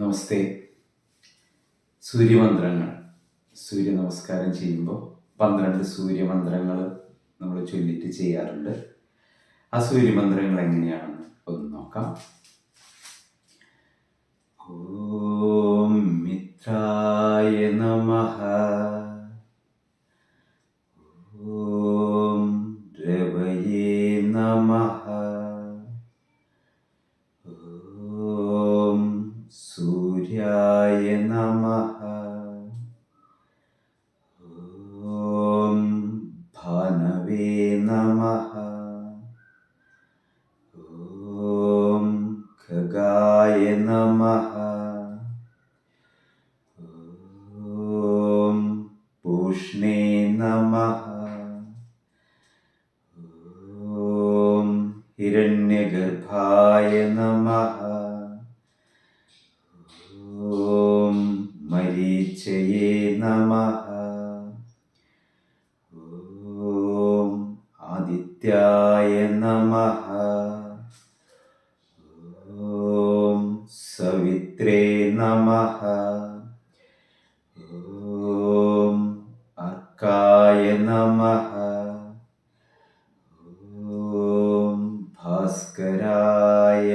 നമസ്തേ. സൂര്യമന്ത്രങ്ങൾ. സൂര്യ നമസ്കാരം ചെയ്യുമ്പോൾ പന്ത്രണ്ട് സൂര്യമന്ത്രങ്ങൾ നമ്മൾ ചൊല്ലിട്ട് ചെയ്യാറുണ്ട്. ആ സൂര്യമന്ത്രങ്ങൾ എങ്ങനെയാണെന്ന് ഒന്ന് നോക്കാം. ഓം മിത്രായ നമ. ഓം രവയേ നമഃ ഓം സൂര്യായ നമഃ. ഓം ഭാനവേ നമഃ. ഓം ഖഗായ നമഃ. ഓം പൂഷ്ണേ നമഃ. ഓം ഹിരണ്യഗർഭായ നമഃ. മരീചയേ നമഃ ഓം ആദിത്യായ നമഃ ഓം സവിത്രേ നമഃ ഓം അർക്കായ നമഃ ഓം ഭാസ്കരായ